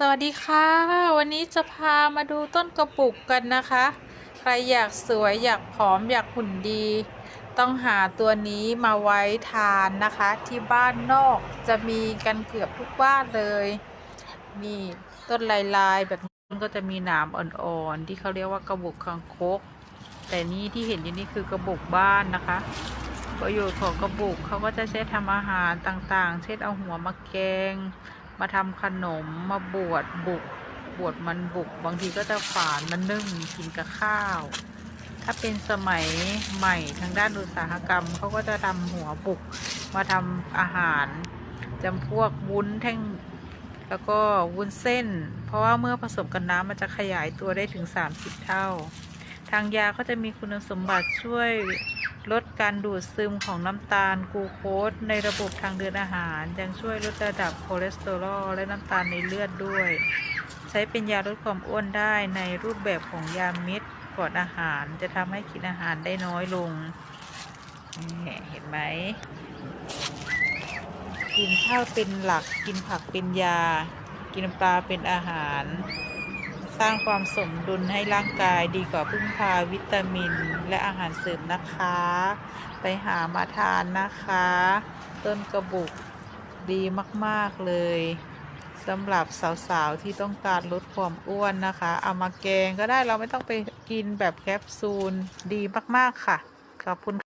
สวัสดีค่ะ วันนี้จะพามาดูต้นกระปุกกันนะคะ ใครอยากสวยอยากผอมอยากหุ่นดี ต้องหาตัวนี้มาไว้ทานนะคะ ที่บ้านนอกจะมีกันเกือบทุกบ้านเลย นี่ต้นลายลายๆแบบนี้ก็จะมีหนามอ่อนๆที่เขาเรียกว่ากระบุกคางคก แต่นี่ที่เห็นอยู่นี่คือกระบุกบ้านนะคะ ประโยชน์ของกระบุกเขาก็จะใช้ทำอาหารต่างๆ เช่นเอาหัวมาแกง มาทำขนมมาบวชบุก บวชมันบุก บางทีก็จะฝานมันนึ่งกินกับข้าว ถ้าเป็นสมัยใหม่ทางด้านอุตสาหกรรมเขาก็จะทำหัวบุก มาทำอาหารจำพวกวุ้นแท่งแล้วก็วุ้นเส้น เพราะว่าเมื่อผสมกับน้ำมันจะขยายตัวได้ถึง 30 เท่า ทางยาก็จะมีคุณสมบัติช่วย ลดการดูดซึมของน้ำตาลกูโคสในระบบทางเดินอาหาร ยังช่วยลดระดับคอเลสเตอรอลและน้ำตาลในเลือดด้วย ใช้เป็นยาลดความอ้วนได้ในรูปแบบของยาเม็ดก่อนอาหารจะทำให้กินอาหารได้น้อยลงนี่เห็นไหม กินข้าวเป็นหลัก กินผักเป็นยา กินปลาเป็นอาหาร สร้างความสมดุลให้ร่างกายดีกว่าพึ่งพาวิตามินและอาหารเสริมนะคะ ไปหามาทานนะคะ ต้นกระบุกดีมาก ๆ เลยสำหรับสาวๆที่ต้องการลดความอ้วนนะคะ เอามาแกงก็ได้เราไม่ต้องไปกินแบบแคปซูลดีมาก ๆ ค่ะ ขอบคุณ